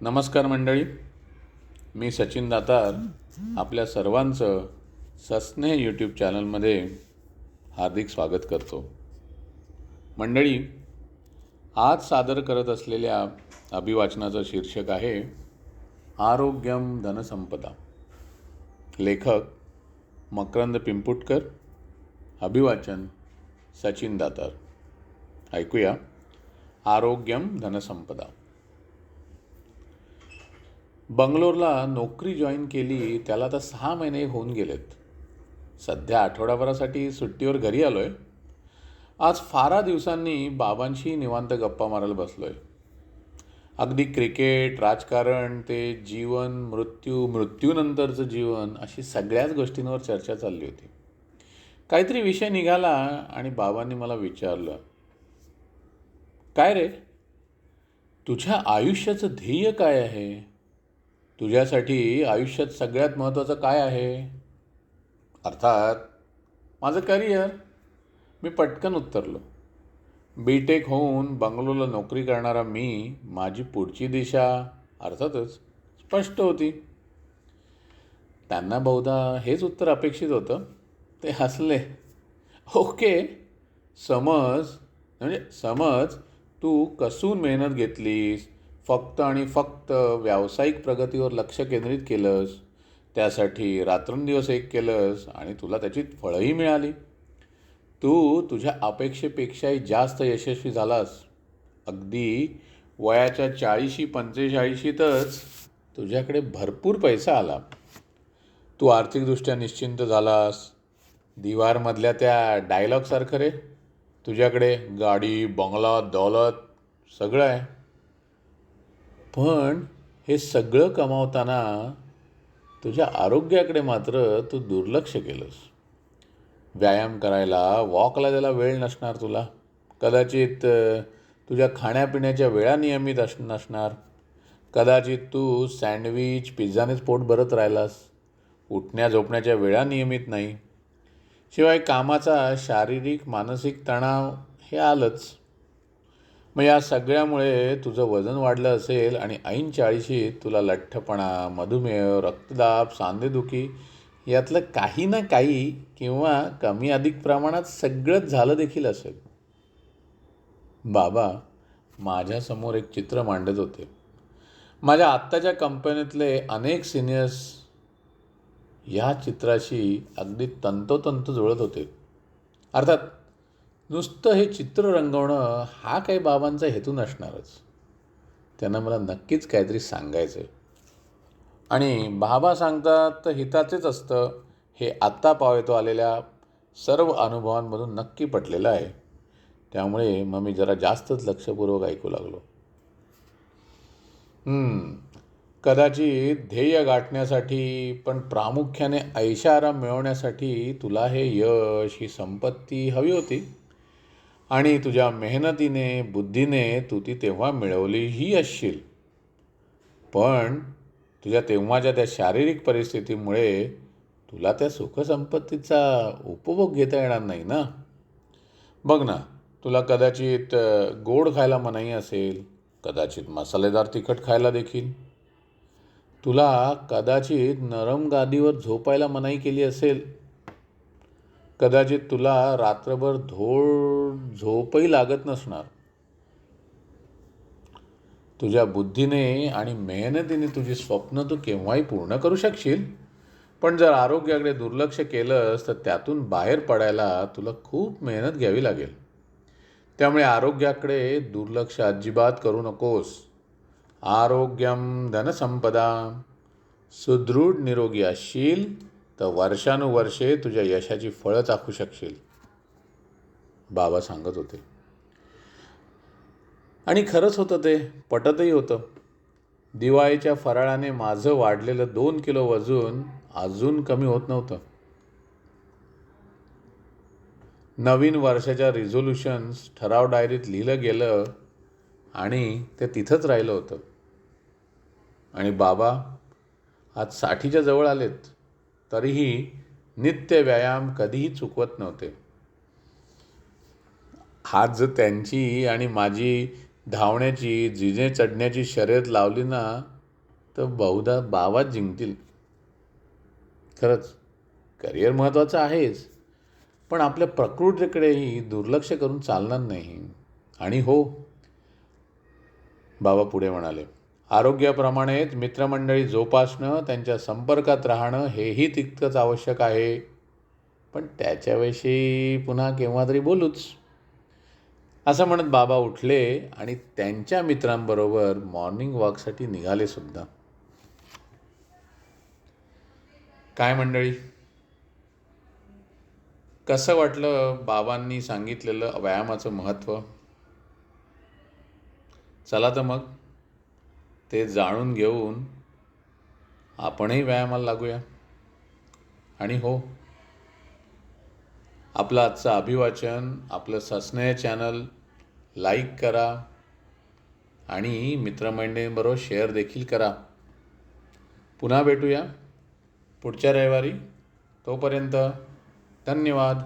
नमस्कार मंडळी. मी सचिन दातार आपल्या सर्वांचं सस्ने यूट्यूब चॅनलमध्ये हार्दिक स्वागत करतो. मंडळी आज सादर करत असलेल्या अभिवाचनाचं शीर्षक आहे आरोग्यम धनसंपदा. लेखक मकरंद पिंपुटकर अभिवाचन सचिन दातार. ऐकूया आरोग्यम धनसंपदा. बंगलोरला नोकरी जॉईन केली त्याला आता सहा महिने होऊन गेलेत. सध्या आठवड्याभरासाठी सुट्टीवर घरी आलो आहे आज फारा दिवसांनी बाबांशी निवांत गप्पा मारायला बसलो आहे अगदी क्रिकेट राजकारण ते जीवन मृत्यू मृत्यूनंतरचं जीवन अशी सगळ्याच गोष्टींवर चर्चा चालली होती. काहीतरी विषय निघाला आणि बाबांनी मला विचारलं काय रे? तुझ्या आयुष्याचं ध्येय काय आहे? तुझ्यासाठी आयुष्यात सगळ्यात महत्त्वाचं काय आहे? अर्थात माझं करिअर. मी पटकन उत्तरलो. बी टेक होऊन बंगलोरला नोकरी करणारा मी माझी पुढची दिशा अर्थातच स्पष्ट होती. त्यांना बहुधा हेच उत्तर अपेक्षित होतं. ते हसले. ओके समज म्हणजे समज तू कसून मेहनत घेतलीस? फक्त आणि फक्त व्यावसायिक प्रगतीवर लक्ष केंद्रित केलंस त्यासाठी रात्रंदिवस एक केलंस आणि तुला त्याची फळंही मिळाली. तू तुझ्या अपेक्षेपेक्षाही जास्त यशस्वी झालास. अगदी वयाच्या चाळीशी पंचेचाळीशीतच तुझ्याकडे भरपूर पैसा आला. तू आर्थिकदृष्ट्या निश्चिंत झालास. दिवारमधल्या त्या डायलॉगसारखं रे. तुझ्याकडे गाडी बंगला दौलत सगळं आहे. पण हे सगळं कमावताना तुझ्या आरोग्याकडे मात्र तू दुर्लक्ष केलंस. व्यायाम करायला वॉकला त्याला वेळ नसणार तुला कदाचित तुझ्या खाण्यापिण्याच्या वेळा नियमित अस नसणार. कदाचित तू सँडविच पिझ्झानेच पोट भरत राहिलास. उठण्या झोपण्याच्या वेळा नियमित नाही. शिवाय कामाचा शारीरिक मानसिक तणाव हे आलंच. मग या सगळ्यामुळे तुझं वजन वाढलं असेल आणि ऐन चाळीशीत तुला लठ्ठपणा मधुमेह रक्तदाब सांधेदुखी यातलं काही ना काही किंवा कमी अधिक प्रमाणात सगळंच झालं देखील असेल. बाबा माझ्यासमोर एक चित्र मांडत होते. माझ्या आत्ताच्या कंपनीतले अनेक सिनियर्स या चित्राशी अगदी तंतोतंत जुळत होते. अर्थात नुसतं हे चित्र रंगवणं हा काही बाबांचा हेतू नसणारच. त्यांना मला नक्कीच काहीतरी सांगायचं आहे आणि बाबा सांगतात तर हिताचेच असतं. हे आत्ता पावेतो आलेल्या सर्व अनुभवांमधून नक्की पटलेलं आहे. त्यामुळे मग मी जरा जास्तच लक्षपूर्वक ऐकू लागलो. कदाचित ध्येय गाठण्यासाठी पण प्रामुख्याने ऐशाराम मिळवण्यासाठी तुला हे यश ही संपत्ती हवी होती. आणि तुझ्या मेहनतीने बुद्धीने तू ती तेव्हा मिळवलीही असशील. पण तुझ्या तेव्हाच्या त्या शारीरिक परिस्थितीमुळे तुला त्या सुखसंपत्तीचा उपभोग घेता येणार नाही ना? बघ ना तुला कदाचित गोड खायला मनाई असेल कदाचित मसालेदार तिखट खायला देखील. तुला कदाचित नरम गादीवर झोपायला मनाई केली असेल कदाचित तुला रात्रभर धोड झोपही लागत नसणार. तुझ्या बुद्धीने आणि मेहनतीने तुझी स्वप्न तू केव्हाही पूर्ण करू शकशील. पण जर आरोग्याकडे दुर्लक्ष केलंस तर त्यातून बाहेर पडायला तुला खूप मेहनत घ्यावी लागेल. त्यामुळे आरोग्याकडे दुर्लक्ष अजिबात करू नकोस. आरोग्यम धनसंपदा. सुदृढ निरोगी असशील. तर वर्षानुवर्षे तुझ्या यशाची फळं चाखू शकशील. बाबा सांगत होते. आणि खरंच होतं ते. पटतही होतं. दिवाळीच्या फराळाने माझं वाढलेलं दोन किलो वजून अजून कमी होत नव्हतं. नवीन वर्षाच्या रिझोल्युशन्स ठराव डायरीत लिहिलं गेलं आणि ते तिथंच राहिलं होतं. आणि बाबा आज साठीच्या जवळ आलेत. तरीही नित्य व्यायाम कधीही चुकवत नव्हते. आज त्यांची आणि माझी धावण्याची जिने चढण्याची शर्यत लावली ना तर बहुधा बावाच जिंकतील. खरंच करिअर महत्त्वाचं आहेच पण आपल्या प्रकृतीकडेही दुर्लक्ष करून चालणार नाही. आणि हो बाबा पुढे म्हणाले आरोग्याप्रमाणेच मित्रमंडळी जोपासणं त्यांच्या संपर्कात राहणं हेही तितकंच आवश्यक आहे. पण त्याच्याविषयी पुन्हा केव्हा तरी बोलूच. असं म्हणत बाबा उठले आणि त्यांच्या मित्रांबरोबर मॉर्निंग वॉकसाठी निघाले सुद्धा. काय मंडळी? कसं वाटलं बाबांनी सांगितलेलं व्यायामाचं महत्त्व? चला तर मग. ते जाणून घेऊन आपणही व्यायामाला लागूया. आणि हो आपलं आजचं अभिवाचन आपलं सस्नेह चॅनल लाईक करा आणि मित्रमंडळींबरोबर शेअर देखील करा. पुन्हा भेटूया पुढच्या रविवारी. तोपर्यंत धन्यवाद.